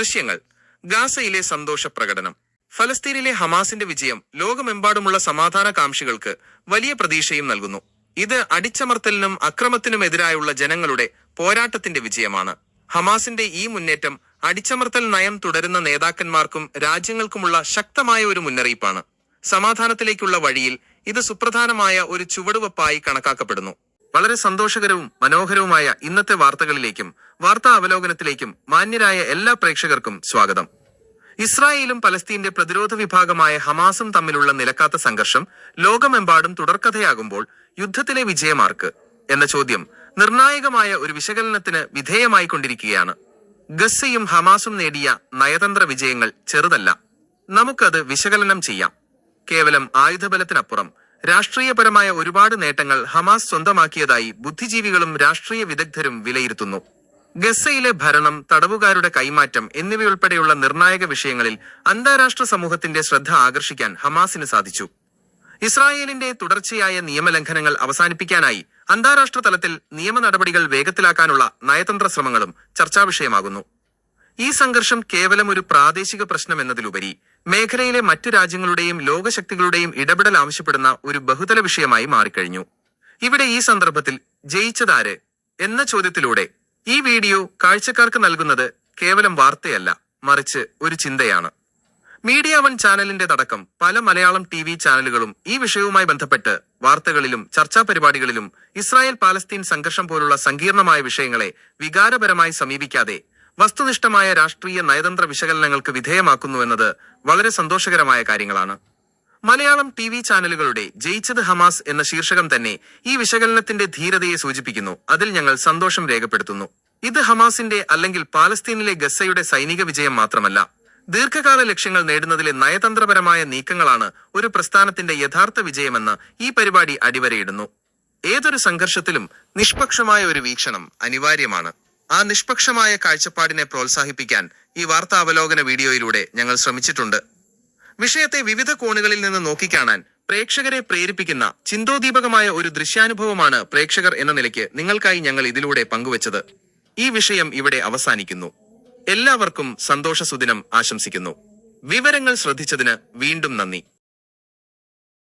ദൃശ്യങ്ങൾ. ഗാസയിലെ സന്തോഷ പ്രകടനം. ഫലസ്തീനിലെ ഹമാസിന്റെ വിജയം ലോകമെമ്പാടുമുള്ള സമാധാനകാംക്ഷികൾക്ക് വലിയ പ്രതീക്ഷയും നൽകുന്നു. ഇത് അടിച്ചമർത്തലിനും അക്രമത്തിനുമെതിരായുള്ള ജനങ്ങളുടെ പോരാട്ടത്തിന്റെ വിജയമാണ്. ഹമാസിന്റെ ഈ മുന്നേറ്റം അടിച്ചമർത്തൽ നയം തുടരുന്ന നേതാക്കന്മാർക്കും രാജ്യങ്ങൾക്കുമുള്ള ശക്തമായ ഒരു മുന്നറിയിപ്പാണ്. സമാധാനത്തിലേക്കുള്ള വഴിയിൽ ഇത് സുപ്രധാനമായ ഒരു ചുവടുവെപ്പായി കണക്കാക്കപ്പെടുന്നു. വളരെ സന്തോഷകരവും മനോഹരവുമായ ഇന്നത്തെ വാർത്തകളിലേക്കും വാർത്താ അവലോകനത്തിലേക്കും മാന്യരായ എല്ലാ പ്രേക്ഷകർക്കും സ്വാഗതം. ഇസ്രായേലും പലസ്തീന്റെ പ്രതിരോധ വിഭാഗമായ ഹമാസും തമ്മിലുള്ള നിലക്കാത്ത സംഘർഷം ലോകമെമ്പാടും തുടർക്കഥയാകുമ്പോൾ യുദ്ധത്തിലെ വിജയമാർക്ക് എന്ന ചോദ്യം നിർണായകമായ ഒരു വിശകലനത്തിന് വിധേയമായിക്കൊണ്ടിരിക്കുകയാണ് ഗസ്സയും ഹമാസും നേടിയ നയതന്ത്ര വിജയങ്ങൾ ചെറുതല്ല. നമുക്കത് വിശകലനം ചെയ്യാം. കേവലം ആയുധബലത്തിനപ്പുറം രാഷ്ട്രീയപരമായ ഒരുപാട് നേട്ടങ്ങൾ ഹമാസ് സ്വന്തമാക്കിയതായി ബുദ്ധിജീവികളും രാഷ്ട്രീയ വിദഗ്ധരും വിലയിരുത്തുന്നു. ഗസയിലെ ഭരണം തടവുകാരുടെ കൈമാറ്റം എന്നിവയുൾപ്പെടെയുള്ള നിർണായക വിഷയങ്ങളിൽ അന്താരാഷ്ട്ര സമൂഹത്തിന്റെ ശ്രദ്ധ ആകർഷിക്കാൻ ഹമാസിന് സാധിച്ചു. ഇസ്രായേലിന്റെ തുടർച്ചയായ നിയമലംഘനങ്ങൾ അവസാനിപ്പിക്കാനായി അന്താരാഷ്ട്ര തലത്തിൽ നിയമ നടപടികൾ വേഗത്തിലാക്കാനുള്ള നയതന്ത്ര ശ്രമങ്ങളും ചർച്ചാ വിഷയമാകുന്നു ഈ സംഘർഷം കേവലം ഒരു പ്രാദേശിക പ്രശ്നം എന്നതിലുപരി മേഖലയിലെ മറ്റു രാജ്യങ്ങളുടെയും ലോകശക്തികളുടെയും ഇടപെടൽ ആവശ്യപ്പെടുന്ന ഒരു ബഹുതല വിഷയമായി മാറിക്കഴിഞ്ഞു. ഇവിടെ ഈ സന്ദർഭത്തിൽ ജയിച്ചതാര് എന്ന ചോദ്യത്തിലൂടെ ഈ വീഡിയോ കാഴ്ചക്കാർക്ക് നൽകുന്നത് കേവലം വാർത്തയല്ല മറിച്ച് ഒരു ചിന്തയാണ്. മീഡിയ വൺ ചാനലിന്റെ തടക്കം പല മലയാളം ടി വി ചാനലുകളും ഈ വിഷയവുമായി ബന്ധപ്പെട്ട് വാർത്തകളിലും ചർച്ചാ പരിപാടികളിലും ഇസ്രായേൽ പാലസ്തീൻ സംഘർഷം പോലുള്ള സങ്കീർണമായ വിഷയങ്ങളെ വികാരപരമായി സമീപിക്കാതെ വസ്തുനിഷ്ഠമായ രാഷ്ട്രീയ നയതന്ത്ര വിശകലനങ്ങൾക്ക് വിധേയമാക്കുന്നുവെന്നത് വളരെ സന്തോഷകരമായ കാര്യങ്ങളാണ്. മലയാളം ടി വി ചാനലുകളുടെ ജയിച്ചത് ഹമാസ് എന്ന ശീർഷകം തന്നെ ഈ വിശകലനത്തിന്റെ ധീരതയെ സൂചിപ്പിക്കുന്നു. അതിൽ ഞങ്ങൾ സന്തോഷം രേഖപ്പെടുത്തുന്നു. ഇത് ഹമാസിന്റെ അല്ലെങ്കിൽ പാലസ്തീനിലെ ഗസയുടെ സൈനിക വിജയം മാത്രമല്ല. ദീർഘകാല ലക്ഷ്യങ്ങൾ നേടുന്നതിലെ നയതന്ത്രപരമായ നീക്കങ്ങളാണ് ഒരു പ്രസ്ഥാനത്തിന്റെ യഥാർത്ഥ വിജയമെന്ന് ഈ പരിപാടി അടിവരയിടുന്നു. ഏതൊരു സംഘർഷത്തിലും നിഷ്പക്ഷമായ ഒരു വീക്ഷണം അനിവാര്യമാണ്. ആ നിഷ്പക്ഷമായ കാഴ്ചപ്പാടിനെ പ്രോത്സാഹിപ്പിക്കാൻ ഈ വാർത്താ അവലോകന വീഡിയോയിലൂടെ ഞങ്ങൾ ശ്രമിച്ചിട്ടുണ്ട്. വിഷയത്തെ വിവിധ കോണുകളിൽ നിന്ന് നോക്കിക്കാണാൻ പ്രേക്ഷകരെ പ്രേരിപ്പിക്കുന്ന ചിന്തോദീപകമായ ഒരു ദൃശ്യാനുഭവമാണ് പ്രേക്ഷകർ എന്ന നിലയ്ക്ക് നിങ്ങൾക്കായി ഞങ്ങൾ ഇതിലൂടെ പങ്കുവച്ചത്. ഈ വിഷയം ഇവിടെ അവസാനിക്കുന്നു. എല്ലാവർക്കും സന്തോഷ സുദിനം ആശംസിക്കുന്നു. വിവരങ്ങൾ ശ്രദ്ധിച്ചതിന് വീണ്ടും നന്ദി.